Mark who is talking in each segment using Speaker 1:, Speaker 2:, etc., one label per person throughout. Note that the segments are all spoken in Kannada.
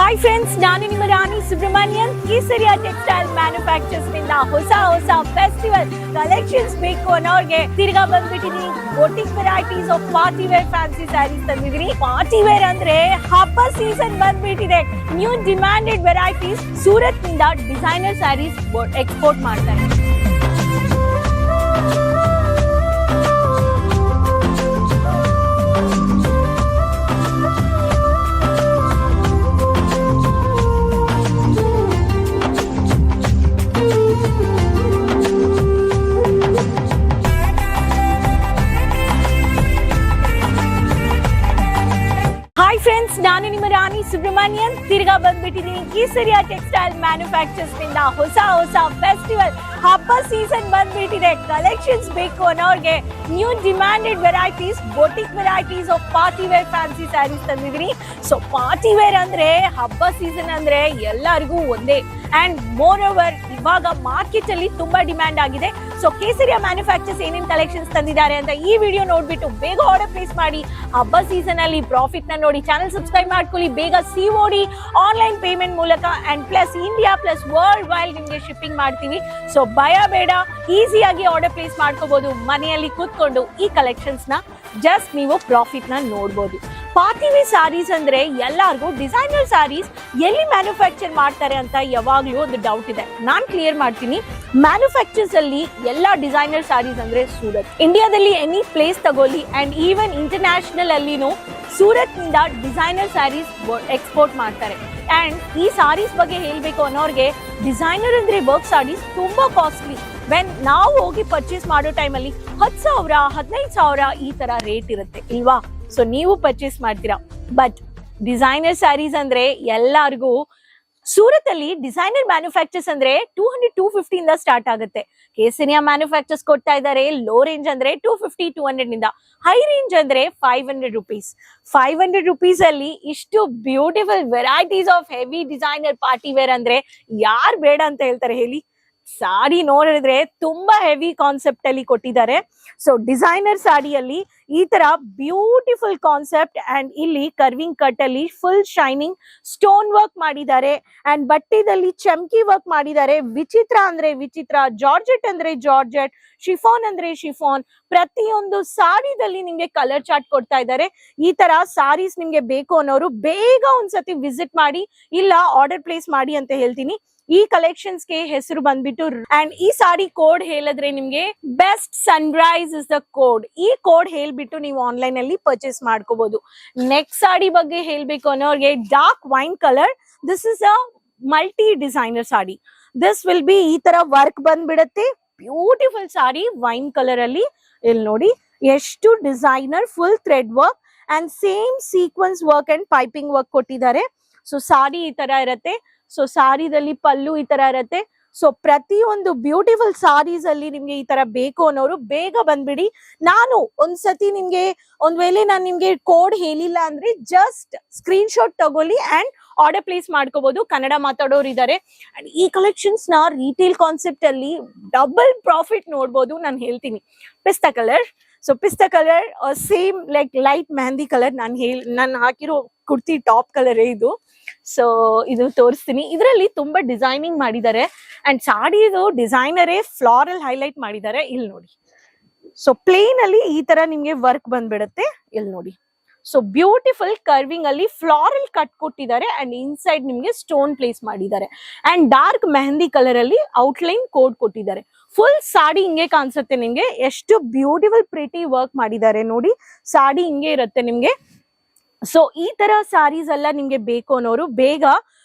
Speaker 1: ಹಾಯ್ ಫ್ರೆಂಡ್ಸ್ ನಾನು ನಿಮ್ಮ ರಾಣಿ ಸುಬ್ರಹ್ಮಣ್ಯನ್ ಕೇಸರಿಯ ಟೆಕ್ಸ್ಟೈಲ್ ಮ್ಯಾನುಫ್ಯಾಕ್ಚರ್ಸ್ನಿಂದ ಹೊಸ ಹೊಸ ಫೆಸ್ಟಿವಲ್ ಕಲೆಕ್ಷನ್ಸ್ ಬೇಕು ಅನ್ನೋರ್ಗೆ ತಿರ್ಗಾ ಬಂದ್ಬಿಟ್ಟಿದೀನಿ. Boutique varieties of party wear fancy saris ತಂದಿದೀನಿ. Party wear ಅಂದ್ರೆ ಹಬ್ಬ ಸೀಸನ್ ಬಂದ್ಬಿಟ್ಟಿದೆ. ನ್ಯೂ ಡಿಮ್ಯಾಂಡೆಡ್ ವೆರೈಟೀಸ್ ಸೂರತ್ನಿಂದ ಡಿಸೈನರ್ ಸ್ಯಾರೀಸ್ ಎಕ್ಸ್ಪೋರ್ಟ್ ಮಾಡ್ತಾರೆ. ಸುಬ್ರಹ್ಮಣ್ಯನ್ ತಿರ್ಗಾ ಬಂದ್ಬಿಟ್ಟಿದೀನಿ ಕೇಸರಿಯಾ ಟೆಕ್ಸ್ಟೈಲ್ ಮ್ಯಾನುಫ್ಯಾಕ್ಚರ್ಸ್ನಿಂದ ಹೊಸ ಹೊಸ ಫೆಸ್ಟಿವಲ್ ಹಬ್ಬ ಸೀಸನ್ ಬಂದ್ಬಿಟ್ಟಿದೆ. ಕಲೆಕ್ಷನ್ಸ್ ಬೇಕು ಅನ್ನೋರ್ಗೆ new demanded varieties boutique varieties of party wear fancy saris ತಂದಿದ್ದೀನಿ. ಸೊ ಪಾರ್ಟಿ ವೇರ್ ಅಂದ್ರೆ, ಹಬ್ಬ ಸೀಸನ್ ಅಂದ್ರೆ ಎಲ್ಲರಿಗೂ ಒಂದೇ. ಅಂಡ್ ಮೋರ್ ಓವರ್ ಇವಾಗ ಮಾರ್ಕೆಟ್ ಅಲ್ಲಿ ತುಂಬಾ ಡಿಮ್ಯಾಂಡ್ ಆಗಿದೆ. ಸೊ ಕೇಸರಿಯ ಮ್ಯಾನುಫ್ಯಾಕ್ಚರ್ಸ್ ಏನೇನು ಕಲೆಕ್ಷನ್ಸ್ ತಂದಿದ್ದಾರೆ ಅಂತ ಈ ವಿಡಿಯೋ ನೋಡ್ಬಿಟ್ಟು ಬೇಗ ಆರ್ಡರ್ ಪ್ಲೇಸ್ ಮಾಡಿ. ಹಬ್ಬ ಸೀಸನ್ ಅಲ್ಲಿ ಪ್ರಾಫಿಟ್ನ ನೋಡಿ ಚಾನಲ್ ಸಬ್ಸ್ಕ್ರೈಬ್ ಮಾಡ್ಕೊಳ್ಳಿ. ಬೇಗ C O D online payment ಮೂಲಕ and plus India plus worldwide ನಿಮ್ಗೆ ಶಿಪ್ಪಿಂಗ್ ಮಾಡ್ತೀವಿ. ಸೊ ಭಯ ಬೇಡ. ಈಸಿಯಾಗಿ ಆರ್ಡರ್ ಪ್ಲೇಸ್ ಮಾಡ್ಕೋಬಹುದು ಮನೆಯಲ್ಲಿ ಕೂತ್ಕೊಂಡು ಈ ಕಲೆಕ್ಷನ್ಸ್ನ ಜಸ್ಟ್ ನೀವು ಪ್ರಾಫಿಟ್ನ ನೋಡ್ಬೋದು. ವೇರ್ ಸ್ಯಾರೀಸ್ ಅಂದ್ರೆ ಎಲ್ಲಾರ್ಗೂ ಡಿಸೈನರ್ ಸ್ಯಾರೀಸ್ ಎಲ್ಲಿ ಮ್ಯಾನುಫ್ಯಾಕ್ಚರ್ ಮಾಡ್ತಾರೆ ಅಂತ ಯಾವಾಗ್ಲೂ ಒಂದು ಡೌಟ್ ಇದೆ. ನಾನ್ ಕ್ಲಿಯರ್ ಮಾಡ್ತೀನಿ ಮ್ಯಾನುಫ್ಯಾಕ್ಚರ್ಸ್ ಅಲ್ಲಿ ಎಲ್ಲಾ ಡಿಸೈನರ್ ಸ್ಯಾರೀಸ್ ಅಂದ್ರೆ ಸೂರತ್. ಇಂಡಿಯಾದಲ್ಲಿ ಎನಿ ಪ್ಲೇಸ್ ತಗೊಳ್ಳಿ ಅಂಡ್ ಈವನ್ ಇಂಟರ್ನ್ಯಾಷನಲ್ ಅಲ್ಲಿನೂ ಸೂರತ್ನಿಂದ ಡಿಸೈನರ್ ಸ್ಯಾರೀಸ್ ಎಕ್ಸ್ಪೋರ್ಟ್ ಮಾಡ್ತಾರೆ. ಅಂಡ್ ಈ ಸಾರೀಸ್ ಬಗ್ಗೆ ಹೇಳ್ಬೇಕು ಅನ್ನೋರ್ಗೆ ಡಿಸೈನರ್ ಅಂದ್ರೆ ವರ್ಕ್ ಸಾರೀಸ್ ತುಂಬಾ ಕಾಸ್ಟ್ಲಿ ವೆನ್ ನಾವು ಹೋಗಿ ಪರ್ಚೇಸ್ ಮಾಡೋ ಟೈಮಲ್ಲಿ ಹತ್ತು ಸಾವಿರ, ಹದಿನೈದು ಸಾವಿರ ಈ ತರ ರೇಟ್ ಇರುತ್ತೆ, ಇಲ್ವಾ? ಸೊ ನೀವು ಪರ್ಚೇಸ್ ಮಾಡ್ತೀರಾ. ಬಟ್ ಡಿಸೈನರ್ ಸ್ಯಾರೀಸ್ ಅಂದ್ರೆ ಎಲ್ಲಾರ್ಗೂ ಸೂರತ್ ಅಲ್ಲಿ ಡಿಸೈನರ್ ಮ್ಯಾನುಫ್ಯಾಕ್ಚರ್ಸ್ ಅಂದ್ರೆ ಟೂ ಹಂಡ್ರೆಡ್ ಟೂ ಫಿಫ್ಟಿ ಇಂದ ಸ್ಟಾರ್ಟ್ ಆಗುತ್ತೆ. ಕೇಸರಿಯಾ ಮ್ಯಾನುಫ್ಯಾಕ್ಚರ್ಸ್ ಕೊಡ್ತಾ ಇದ್ದಾರೆ ಲೋ ರೇಂಜ್ ಅಂದ್ರೆ ಟೂ ಫಿಫ್ಟಿ ಟೂ ಹಂಡ್ರೆಡ್ನಿಂದ ಹೈ ರೇಂಜ್ ಅಂದ್ರೆ five hundred rupees five hundred rupees ಅಲ್ಲಿ ಇಷ್ಟು beautiful varieties of heavy designer party wear ಅಂದ್ರೆ ಯಾರು ಬೇಡ ಅಂತ ಹೇಳ್ತಾರೆ ಹೇಳಿ. ಸಾಡಿ ನೋಡಿದ್ರೆ ತುಂಬಾ ಹೆವಿ ಕಾನ್ಸೆಪ್ಟ್ ಅಲ್ಲಿ ಕೊಟ್ಟಿದ್ದಾರೆ. ಸೊ ಡಿಸೈನರ್ ಸಾಡಿಯಲ್ಲಿ ಈ ತರ ಬ್ಯೂಟಿಫುಲ್ ಕಾನ್ಸೆಪ್ಟ್ ಅಂಡ್ ಇಲ್ಲಿ ಕರ್ವಿಂಗ್ ಕಟ್ ಅಲ್ಲಿ ಫುಲ್ ಶೈನಿಂಗ್ ಸ್ಟೋನ್ ವರ್ಕ್ ಮಾಡಿದ್ದಾರೆ. ಅಂಡ್ ಬಟ್ಟೆದಲ್ಲಿ ಚಮ್ಕಿ ವರ್ಕ್ ಮಾಡಿದ್ದಾರೆ. ವಿಚಿತ್ರ ಅಂದ್ರೆ ವಿಚಿತ್ರ, ಜಾರ್ಜೆಟ್ ಅಂದ್ರೆ ಜಾರ್ಜೆಟ್, ಶಿಫಾನ್ ಅಂದ್ರೆ ಶಿಫಾನ್, ಪ್ರತಿಯೊಂದು ಸಾರಿದಲ್ಲಿ ನಿಮ್ಗೆ ಕಲರ್ ಚಾರ್ಟ್ ಕೊಡ್ತಾ ಇದ್ದಾರೆ. ಈ ತರ ಸಾರೀಸ್ ನಿಮ್ಗೆ ಬೇಕು ಅನ್ನೋರು ಬೇಗ ಒಂದ್ಸತಿ ವಿಸಿಟ್ ಮಾಡಿ, ಇಲ್ಲ ಆರ್ಡರ್ ಪ್ಲೇಸ್ ಮಾಡಿ ಅಂತ ಹೇಳ್ತೀನಿ. ಈ ಕಲೆಕ್ಷನ್ಸ್ಗೆ ಹೆಸರು ಬಂದ್ಬಿಟ್ಟು ಅಂಡ್ ಈ ಸಾರಿ ಕೋಡ್ ಹೇಳಿದ್ರೆ ನಿಮ್ಗೆ best sunrise is the code ಈ ಕೋಡ್ ಹೇಳ್ಬಿಟ್ಟು ನೀವು ಆನ್ಲೈನ್ ಅಲ್ಲಿ ಪರ್ಚೇಸ್ ಮಾಡ್ಕೋಬಹುದು ನೆಕ್ಸ್ಟ್ ಸಾಡಿ ಬಗ್ಗೆ ಹೇಳ್ಬೇಕು ಅನ್ನೋರ್ಗೆ dark wine colour this is a multi designer sari this will be ಈ ತರ ವರ್ಕ್ ಬಂದ್ಬಿಡತ್ತೆ. ಬ್ಯೂಟಿಫುಲ್ ಸಾರಿ ವೈನ್ ಕಲರ್ ಅಲ್ಲಿ. ಇಲ್ಲಿ ನೋಡಿ, ಎಷ್ಟು designer full thread work and same sequence work and piping work ಕೊಟ್ಟಿದ್ದಾರೆ. ಸೊ ಸಾರಿ ಈ ತರ ಇರತ್ತೆ. ಸೊ ಸಾರಿದಲ್ಲಿ ಪಲ್ಲು ಈ ತರ ಇರತ್ತೆ. ಸೊ ಪ್ರತಿಯೊಂದು ಬ್ಯೂಟಿಫುಲ್ ಸಾರೀಸ್ ಅಲ್ಲಿ ನಿಮ್ಗೆ ಈ ತರ ಬೇಕು ಅನ್ನೋರು ಬೇಗ ಬಂದ್ಬಿಡಿ. ನಾನು ಒಂದ್ಸತಿ ನಿಮ್ಗೆ, ಒಂದ್ ವೇಳೆ ನಾನು ನಿಮ್ಗೆ ಕೋಡ್ ಹೇಳಿಲ್ಲ ಅಂದ್ರೆ ಜಸ್ಟ್ ಸ್ಕ್ರೀನ್ ಶಾಟ್ ತಗೊಳ್ಳಿ ಅಂಡ್ ಆರ್ಡರ್ ಪ್ಲೇಸ್ ಮಾಡ್ಕೋಬಹುದು ಕನ್ನಡ ಮಾತಾಡೋರು ಇದ್ದಾರೆ ಅಂಡ್ ಈ ಕಲೆಕ್ಷನ್ಸ್ನ ರಿಟೇಲ್ ಕಾನ್ಸೆಪ್ಟ್ ಅಲ್ಲಿ ಡಬಲ್ ಪ್ರಾಫಿಟ್ ನೋಡ್ಬೋದು ನಾನು ಹೇಳ್ತೀನಿ. ಪಿಸ್ತಾ ಕಲರ್ ಸೊ ಪಿಸ್ತಾ colour same like light mehendi colour ನಾನು ಹೇಳಿ, ನಾನು ಹಾಕಿರೋ ಕುರ್ತಿ ಟಾಪ್ ಕಲರ್ ಇದು. ಸೊ ಇದು ತೋರಿಸ್ತೀನಿ. ಇದರಲ್ಲಿ ತುಂಬಾ ಡಿಸೈನಿಂಗ್ ಮಾಡಿದ್ದಾರೆ. ಅಂಡ್ ಸಾಡಿದು ಡಿಸೈನರೇ ಫ್ಲಾರಲ್ ಹೈಲೈಟ್ ಮಾಡಿದ್ದಾರೆ. ಇಲ್ಲಿ ನೋಡಿ. ಸೊ ಪ್ಲೇನ್ ಅಲ್ಲಿ ಈ ತರ ನಿಮ್ಗೆ ವರ್ಕ್ ಬಂದ್ಬಿಡುತ್ತೆ. ಇಲ್ಲಿ ನೋಡಿ. ಸೊ ಬ್ಯೂಟಿಫುಲ್ ಕರ್ವಿಂಗ್ ಅಲ್ಲಿ ಫ್ಲಾರಲ್ ಕಟ್ ಕೊಟ್ಟಿದ್ದಾರೆ. ಅಂಡ್ ಇನ್ಸೈಡ್ ನಿಮ್ಗೆ ಸ್ಟೋನ್ ಪ್ಲೇಸ್ ಮಾಡಿದ್ದಾರೆ. ಅಂಡ್ ಡಾರ್ಕ್ ಮೆಹಂದಿ ಕಲರ್ ಅಲ್ಲಿ ಔಟ್ಲೈನ್ ಕೋಡ್ ಕೊಟ್ಟಿದ್ದಾರೆ. ಫುಲ್ ಸಾಡಿ ಹಿಂಗೆ ಕಾಣಿಸುತ್ತೆ ನಿಮ್ಗೆ. ಎಷ್ಟು ಬ್ಯೂಟಿಫುಲ್ ಪ್ರಿಟಿ ವರ್ಕ್ ಮಾಡಿದ್ದಾರೆ ನೋಡಿ. ಸಾಡಿ ಹಿಂಗೆ ಇರುತ್ತೆ ನಿಮ್ಗೆ. ಸೊ ಈ ತರ ಸ್ಯಾರೀಸ್ ಎಲ್ಲ ನಿಮ್ಗೆ ಬೇಕು ಅನ್ನೋರು ಬೇಗ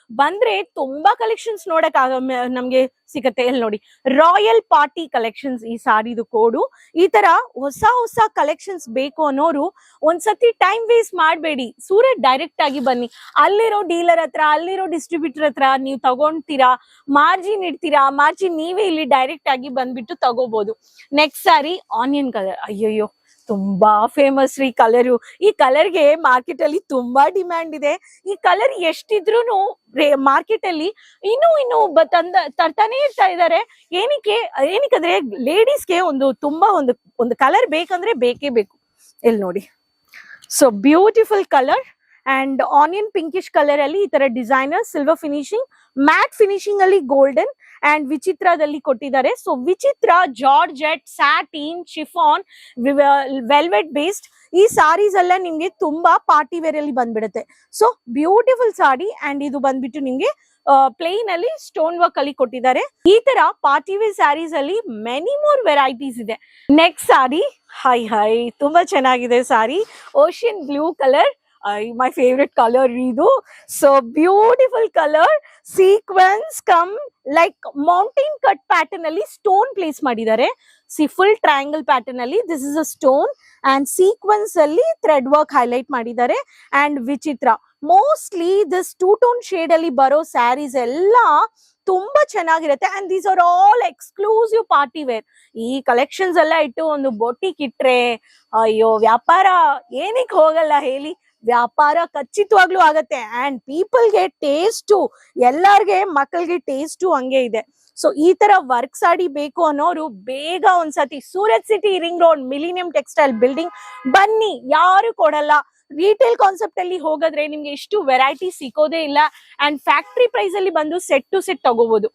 Speaker 1: ಬಂದ್ರೆ ತುಂಬಾ ಕಲೆಕ್ಷನ್ಸ್ ನೋಡಕ್ ಆಗ ನಮ್ಗೆ ಸಿಗತ್ತೆ. ಇಲ್ಲಿ ನೋಡಿ ರಾಯಲ್ ಪಾರ್ಟಿ ಕಲೆಕ್ಷನ್ಸ್ ಈ ಸಾರಿದು ಕೋಡು. ಈ ತರ ಹೊಸ ಹೊಸ ಕಲೆಕ್ಷನ್ಸ್ ಬೇಕು ಅನ್ನೋರು ಒಂದ್ಸತಿ ಟೈಮ್ ವೇಸ್ಟ್ ಮಾಡಬೇಡಿ. ಸೂರತ್ ಡೈರೆಕ್ಟ್ ಆಗಿ ಬನ್ನಿ. ಅಲ್ಲಿರೋ ಡೀಲರ್ ಹತ್ರ, ಅಲ್ಲಿರೋ ಡಿಸ್ಟ್ರಿಬ್ಯೂಟರ್ ಹತ್ರ ನೀವು ತಗೊಂತೀರಾ? ಮಾರ್ಜಿನ್ ಇಡ್ತೀರಾ? ಮಾರ್ಜಿನ್ ನೀವೇ ಇಲ್ಲಿ ಡೈರೆಕ್ಟ್ ಆಗಿ ಬಂದ್ಬಿಟ್ಟು ತಗೋಬಹುದು ನೆಕ್ಸ್ಟ್ ಸಾರಿ ಆನಿಯನ್ ಕಲರ್ ಅಯ್ಯಯ್ಯೋ. ತುಂಬಾ ಫೇಮಸ್ ರೀ ಕಲರು ಈ ಕಲರ್ಗೆ ಮಾರ್ಕೆಟ್ ಅಲ್ಲಿ ತುಂಬಾ ಡಿಮ್ಯಾಂಡ್ ಇದೆ. ಈ ಕಲರ್ ಎಷ್ಟಿದ್ರು ಮಾರ್ಕೆಟ್ ಅಲ್ಲಿ ಇನ್ನು ಇನ್ನು ತಂದ, ತರ್ತಾನೆ ಇರ್ತಾ ಇದಾರೆ. ಏನಕ್ಕೆ, ಏನಕ್ಕಂದ್ರೆ ಲೇಡೀಸ್ಗೆ ಒಂದು ತುಂಬಾ ಒಂದು ಒಂದು ಕಲರ್ ಬೇಕಂದ್ರೆ ಬೇಕೇ ಬೇಕು. ಇಲ್ಲಿ ನೋಡಿ. So beautiful colour and onion pinkish colour ಅಲ್ಲಿ ಈ ತರ designer silver finishing matt finishing ಅಲ್ಲಿ ಗೋಲ್ಡನ್ ಅಂಡ್ ವಿಚಿತ್ರದಲ್ಲಿ ಕೊಟ್ಟಿದ್ದಾರೆ. So Vichitra georgette satin chiffon velvet based ಈ ಸಾರೀಸ್ ಎಲ್ಲ ನಿಮ್ಗೆ ತುಂಬಾ ಪಾರ್ಟಿ ವೇರ್ ಅಲ್ಲಿ ಬಂದ್ಬಿಡುತ್ತೆ. ಸೊ ಬ್ಯೂಟಿಫುಲ್ ಸಾಡಿ ಅಂಡ್ ಇದು ಬಂದ್ಬಿಟ್ಟು ನಿಮ್ಗೆ ಪ್ಲೇನ್ ಅಲ್ಲಿ ಸ್ಟೋನ್ ವರ್ಕ್ ಅಲ್ಲಿ ಕೊಟ್ಟಿದ್ದಾರೆ. ಈ ತರ ಪಾರ್ಟಿ ವೇರ್ ಸ್ಯಾರೀಸ್ ಅಲ್ಲಿ ಮೆನಿ ಮೋರ್ ವೆರೈಟೀಸ್ ಇದೆ. ನೆಕ್ಸ್ಟ್ ಸಾರಿ ಹೈ ಹೈ ತುಂಬಾ ಚೆನ್ನಾಗಿದೆ sari ocean blue colour my favourite colour ಇದು so beautiful colour sequence come like mountain cut pattern ಅಲ್ಲಿ ಸ್ಟೋನ್ ಪ್ಲೇಸ್ ಮಾಡಿದ್ದಾರೆ. ಸಿ ಫುಲ್ ಟ್ರಯಾಂಗಲ್ ಪ್ಯಾಟರ್ನ್ ಅಲ್ಲಿ this is a stone and sequence ಅಲ್ಲಿ ಥ್ರೆಡ್ ವರ್ಕ್ ಹೈಲೈಟ್ ಮಾಡಿದ್ದಾರೆ. And Vichitra mostly this two tone shade ಅಲ್ಲಿ ಬರೋ ಸ್ಯಾರೀಸ್ ಎಲ್ಲ ತುಂಬಾ ಚೆನ್ನಾಗಿರುತ್ತೆ. And these are all exclusive party wear ಈ ಕಲೆಕ್ಷನ್ಸ್ ಎಲ್ಲ ಇಟ್ಟು ಒಂದು ಬೊಟ್ಟಿಕ್ ಇಟ್ರೆ, ಅಯ್ಯೋ, ವ್ಯಾಪಾರ ಏನಕ್ಕೆ ಹೋಗಲ್ಲ ಹೇಳಿ. ವ್ಯಾಪಾರ ಖಚಿತವಾಗ್ಲೂ ಆಗತ್ತೆ. ಅಂಡ್ ಪೀಪಲ್ಗೆ ಟೇಸ್ಟು ಎಲ್ಲಾರ್ಗೆ ಮಕ್ಕಳಿಗೆ ಟೇಸ್ಟು ಹಂಗೆ ಇದೆ. ಸೊ ಈ ತರ ವರ್ಕ್ ಸಾಡಿ ಬೇಕು ಅನ್ನೋರು ಬೇಗ ಒಂದ್ಸತಿ Surat city ring road millennium textile building ಬನ್ನಿ. ಯಾರು ಕೊಡಲ್ಲ. ರೀಟೇಲ್ ಕಾನ್ಸೆಪ್ಟ್ ಅಲ್ಲಿ ಹೋಗಿದ್ರೆ ನಿಮ್ಗೆ ಇಷ್ಟು ವೆರೈಟಿ ಸಿಕ್ಕೋದೇ ಇಲ್ಲ. ಅಂಡ್ ಫ್ಯಾಕ್ಟ್ರಿ ಪ್ರೈಸ್ ಅಲ್ಲಿ ಬಂದು ಸೆಟ್ ಟು ಸೆಟ್ ತಗೋಬಹುದು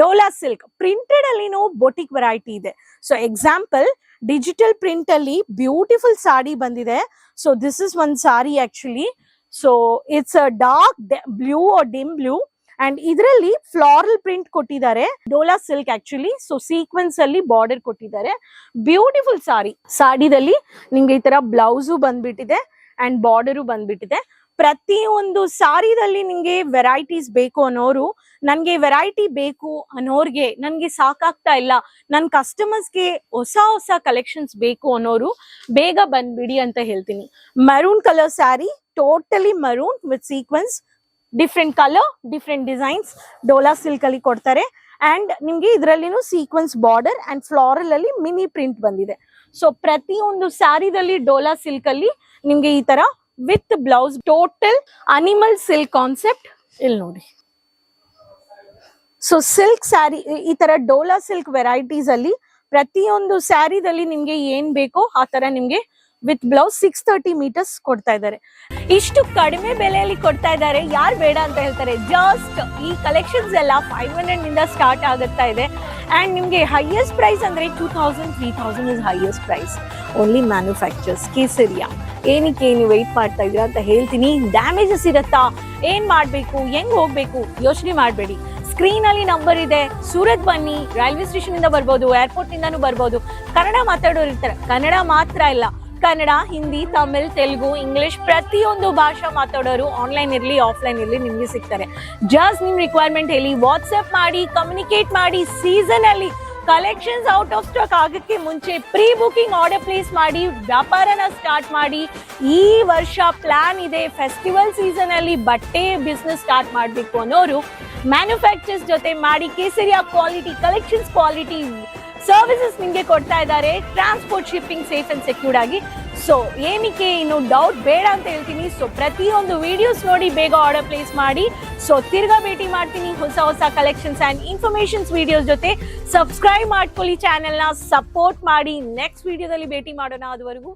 Speaker 1: ಡೋಲಾ ಸಿಲ್ಕ್ ಪ್ರಿಂಟೆಡ್ ಅಲ್ಲಿನೂ ಬೊಟಿಕ್ ವೆರೈಟಿ ಇದೆ. ಸೊ ಎಕ್ಸಾಂಪಲ್ ಡಿಜಿಟಲ್ ಪ್ರಿಂಟ್ ಅಲ್ಲಿ ಬ್ಯೂಟಿಫುಲ್ ಸಾಡಿ ಬಂದಿದೆ. So this is one sari actually so it's a dark blue dim blue and ಇದರಲ್ಲಿ ಫ್ಲಾರಲ್ ಪ್ರಿಂಟ್ ಕೊಟ್ಟಿದ್ದಾರೆ. Dola silk actually so sequence ಅಲ್ಲಿ ಬಾರ್ಡರ್ ಕೊಟ್ಟಿದ್ದಾರೆ. ಬ್ಯೂಟಿಫುಲ್ ಸಾರಿ ಸಾಡಿದಲ್ಲಿ ನಿಮ್ಗೆ ಈ ತರ ಬ್ಲೌಸು ಬಂದ್ಬಿಟ್ಟಿದೆ ಅಂಡ್ ಬಾರ್ಡರು ಬಂದ್ಬಿಟ್ಟಿದೆ. ಪ್ರತಿಯೊಂದು ಸಾರಿದಲ್ಲಿ ನಿಮ್ಗೆ ವೆರೈಟೀಸ್ ಬೇಕು ಅನ್ನೋರು, ನನಗೆ ವೆರೈಟಿ ಬೇಕು ಅನ್ನೋರ್ಗೆ ನನ್ಗೆ ಸಾಕಾಗ್ತಾ ಇಲ್ಲ. ನನ್ ಕಸ್ಟಮರ್ಸ್ಗೆ ಹೊಸ ಹೊಸ ಕಲೆಕ್ಷನ್ಸ್ ಬೇಕು ಅನ್ನೋರು ಬೇಗ ಬಂದ್ಬಿಡಿ ಅಂತ ಹೇಳ್ತೀನಿ. Maroon colour sari totally maroon with sequence different colour different designs Dola silk ಅಲ್ಲಿ ಕೊಡ್ತಾರೆ. ಅಂಡ್ ನಿಮ್ಗೆ ಇದರಲ್ಲಿನೂ ಸೀಕ್ವೆನ್ಸ್ ಬಾರ್ಡರ್ ಅಂಡ್ ಫ್ಲೋರಲ್ ಅಲ್ಲಿ ಮಿನಿ ಪ್ರಿಂಟ್ ಬಂದಿದೆ. ಸೊ ಪ್ರತಿಯೊಂದು ಸ್ಯಾರಿದಲ್ಲಿ ಡೋಲಾ ಸಿಲ್ಕ್ ಅಲ್ಲಿ ನಿಮ್ಗೆ ಈ ತರ with blouse total animal silk concept ಇಲ್ಲಿ ನೋಡಿ. ಸೊ ಸಿಲ್ಕ್ ಸ್ಯಾರಿ ಈ ತರ ಡೋಲಾ ಸಿಲ್ಕ್ ವೆರೈಟೀಸ್ ಅಲ್ಲಿ ಪ್ರತಿಯೊಂದು ಸ್ಯಾರಿದಲ್ಲಿ ನಿಮ್ಗೆ ಏನ್ ಬೇಕೋ ಆ ತರ ನಿಮ್ಗೆ with blouse six thirty metres ಕೊಡ್ತಾ ಇದ್ದಾರೆ. ಇಷ್ಟು ಕಡಿಮೆ ಬೆಲೆಯಲ್ಲಿ ಕೊಡ್ತಾ ಇದ್ದಾರೆ. ಯಾರು ಬೇಡ ಅಂತ ಹೇಳ್ತಾರೆ? ಜಸ್ಟ್ ಈ ಕಲೆಕ್ಷನ್ಸ್ ಎಲ್ಲ ಫೈವ್ ಹಂಡ್ರೆಡ್ನಿಂದ ಸ್ಟಾರ್ಟ್ ಆಗುತ್ತಾ ಇದೆ. ಅಂಡ್ ನಿಮಗೆ ಹೈಯೆಸ್ಟ್ ಪ್ರೈಸ್ ಅಂದ್ರೆ two thousand three thousand is highest price only manufacturers Kesariya. ಏನಕ್ಕೆ ನೀವು ವೆಯ್ಟ್ ಮಾಡ್ತಾ ಇದ್ದೀರಾ ಅಂತ ಹೇಳ್ತೀನಿ. ಡ್ಯಾಮೇಜಸ್ ಇರುತ್ತಾ? ಏನು ಮಾಡಬೇಕು? ಹೆಂಗ್ ಹೋಗಬೇಕು? ಯೋಚನೆ ಮಾಡಬೇಡಿ. ಸ್ಕ್ರೀನ್ ಅಲ್ಲಿ ನಂಬರ್ ಇದೆ. ಸೂರತ್ ಬನ್ನಿ. ರೈಲ್ವೆ ಸ್ಟೇಷನ್ ಇಂದ ಬರ್ಬೋದು ಏರ್ಪೋರ್ಟ್ ನಿಂದಾನು ಬರ್ಬೋದು. ಕನ್ನಡ ಮಾತಾಡೋರು ಇರ್ತಾರೆ. ಕನ್ನಡ ಮಾತ್ರ ಇಲ್ಲ ಕನ್ನಡ, ಹಿಂದಿ, ತಮಿಳ್, ತೆಲುಗು, ಇಂಗ್ಲಿಷ್ ಪ್ರತಿಯೊಂದು ಭಾಷಾ ಮಾತಾಡೋರು ಆನ್ಲೈನ್ ಇರಲಿ ಆಫ್ಲೈನ್ ಇರಲಿ ನಿಮಗೆ ಸಿಗ್ತಾರೆ. ಜಸ್ಟ್ ನಿಮ್ಮ ರಿಕ್ವೈರ್ಮೆಂಟ್ ಹೇಳಿ ವಾಟ್ಸಪ್ ಮಾಡಿ ಕಮ್ಯುನಿಕೇಟ್ ಮಾಡಿ ಸೀಸನ್ ಅಲ್ಲಿ ಕಲೆಕ್ಷನ್ಸ್ ಔಟ್ ಆಫ್ ಸ್ಟಾಕ್ ಆಗಕ್ಕೆ ಮುಂಚೆ ಪ್ರೀ ಬುಕಿಂಗ್ ಆರ್ಡರ್ ಪ್ಲೇಸ್ ಮಾಡಿ, ವ್ಯಾಪಾರನ ಸ್ಟಾರ್ಟ್ ಮಾಡಿ, ಈ ವರ್ಷ ಪ್ಲಾನ್ ಇದೆ ಫೆಸ್ಟಿವಲ್ ಸೀಸನ್ ಅಲ್ಲಿ ಬಟ್ಟೆ ಬಿಸ್ನೆಸ್ ಸ್ಟಾರ್ಟ್ ಮಾಡಬೇಕು ಅನ್ನೋರು ಮ್ಯಾನುಫ್ಯಾಕ್ಚರ್ಸ್ ಜೊತೆ ಮಾಡಿ, ಕೇಸರಿಯ ಕ್ವಾಲಿಟಿ ಕಲೆಕ್ಷನ್ಸ್ ಕ್ವಾಲಿಟಿ ಸರ್ವಿಸಸ್ ನಿಮಗೆ ಕೊಡ್ತಾ ಇದ್ದಾರೆ. Transport shipping safe and secured ಆಗಿ. ಸೊ ಏನಕ್ಕೆ ಇನ್ನು ಡೌಟ್ ಬೇಡ ಅಂತ ಹೇಳ್ತೀನಿ. ಸೊ ಪ್ರತಿಯೊಂದು ವಿಡಿಯೋಸ್ ನೋಡಿ ಬೇಗ ಆರ್ಡರ್ ಪ್ಲೇಸ್ ಮಾಡಿ. ಸೊ ತಿರ್ಗಾ ಭೇಟಿ ಮಾಡ್ತೀನಿ ಹೊಸ ಹೊಸ ಕಲೆಕ್ಷನ್ಸ್ ಆ್ಯಂಡ್ ಇನ್ಫಾರ್ಮೇಶನ್ಸ್ ವಿಡಿಯೋಸ್ ಜೊತೆ. ಸಬ್ಸ್ಕ್ರೈಬ್ ಮಾಡ್ಕೊಳ್ಳಿ ಚಾನೆಲ್ನ ಸಪೋರ್ಟ್ ಮಾಡಿ. ನೆಕ್ಸ್ಟ್ ವಿಡಿಯೋದಲ್ಲಿ ಭೇಟಿ ಮಾಡೋಣ ಅದುವರೆಗೂ.